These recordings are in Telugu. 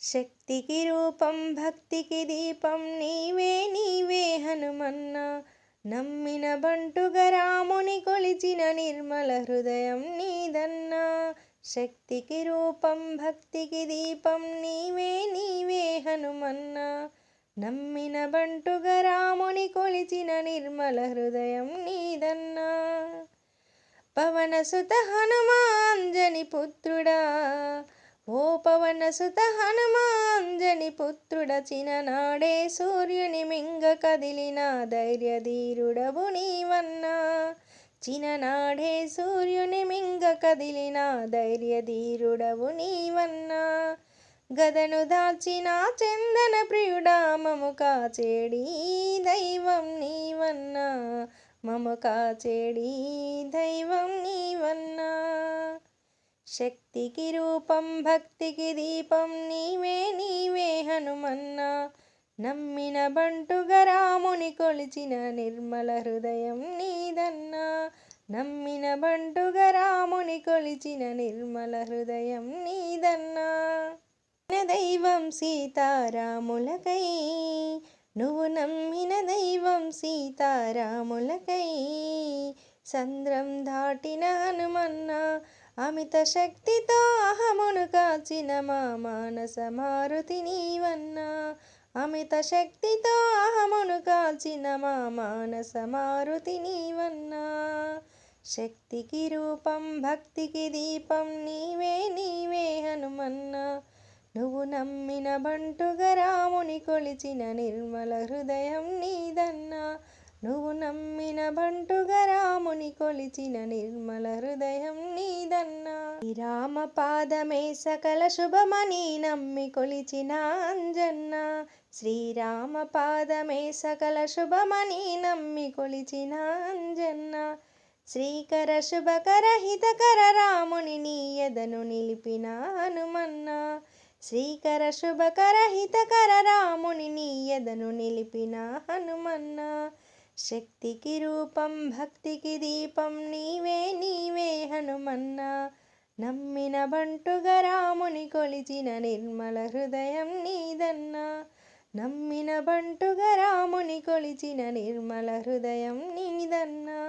శక్తికి రూపం భక్తికి దీపం నీవే నీవే హనుమన్న. నమ్మిన బంటుగ రాముని కొలిచిన నిర్మల హృదయం నీదన్నా. శక్తికి రూపం భక్తికి దీపం నీవే నీవే హనుమన్న. నమ్మిన బంటుగ రాముని కొలిచిన నిర్మల హృదయం నీదన్నా. పవనసుత హనుమాంజని పుత్రుడ పవనసుత హనుమాంజని పుత్రుడ చిననాడే సూర్యుని మింగ కదిలిన ధైర్యధీరుడవు నీవన్నా. చిననాడే సూర్యుని మింగ కదిలిన ధైర్యధీరుడవు నీవన్నా. గదను దాల్చిన చందన ప్రియుడా మము కాచేడి దైవం నీవన్నా. మము కాచేడి దైవం నీవన్నా. శక్తికి రూపం భక్తికి దీపం నీవే నీవే హనుమన్న. నమ్మిన బంటుగా రాముని కొలిచిన నిర్మల హృదయం నీదన్నా. నమ్మిన బంటుగా రాముని కొలిచిన నిర్మల హృదయం నీదన్నా. దైవం సీతారాములకై నువ్వు నమ్మిన దైవం సీతారాములకై సంద్రం దాటిన హనుమన్న. అమిత శక్తితో అహమును కాచిన మా మానస మారుతి నీవన్నా. అమిత శక్తితో అహమును కాల్చిన మా మానస మారుతి నీవన్నా. శక్తికి రూపం భక్తికి దీపం నీవే నీవే హనుమన్నా. నువ్వు నమ్మిన బంటుగా రాముని కొలిచిన నిర్మల హృదయం నీదన్నా. నువ్వు నమ్మిన బంటుగా రాముని కొలిచిన నిర్మల హృదయం నీదన్నా. రామ పాదమే సకల శుభమని నమ్మి కొలిచిన అంజన్న. శ్రీరామ పాదమే సకల శుభమని నమ్మి కొలిచిన అంజన్న. శ్రీకర శుభకర హితకర రాముని నీయదను నిలిపిన హనుమన్న. శ్రీకర శుభకర హితకర రాముని నీయదను నిలిపిన హనుమన్న. శక్తికి రూపం భక్తికి దీపం నీవే నీవే హనుమన్న. నమ్మిన బంటుగా రాముని కొలిచిన నిర్మల హృదయం నీదన్నా. నమ్మిన బంటుగా రాముని కొలిచిన నిర్మల హృదయం నీదన్నా.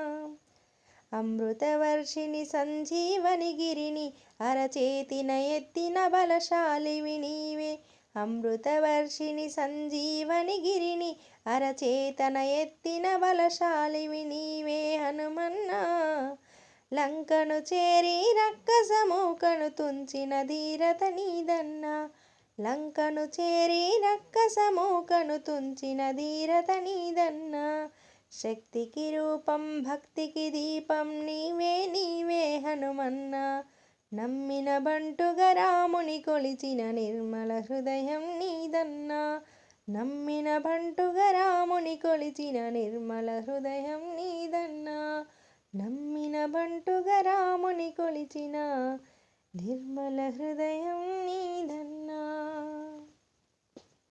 అమృతవర్షిని సంజీవని గిరిని అరచేతిన ఎత్తిన బలశాలివి నీవే. అమృతవర్షిణి సంజీవని గిరిని అరచేతన ఎత్తిన బలశాలివి నీవే హనుమన్నా. లంకను చేరి రక్కసమూకను తుంచిన ధీరత నీదన్నా. లంకను చేరి రక్కసమూకను తుంచిన ధీరత నీదన్నా. శక్తికి రూపం భక్తికి దీపం నీవే నీవే హనుమన్నా. నమ్మిన బంటుగా రాముని కొలిచిన నిర్మల హృదయం నీదన్నా. నమ్మిన బంటుగా రాముని కొలిచిన నిర్మల హృదయం నీదన్నా. నమ్మిన బంటుగా రాముని కొలిచిన నిర్మల హృదయం నీదన్నా.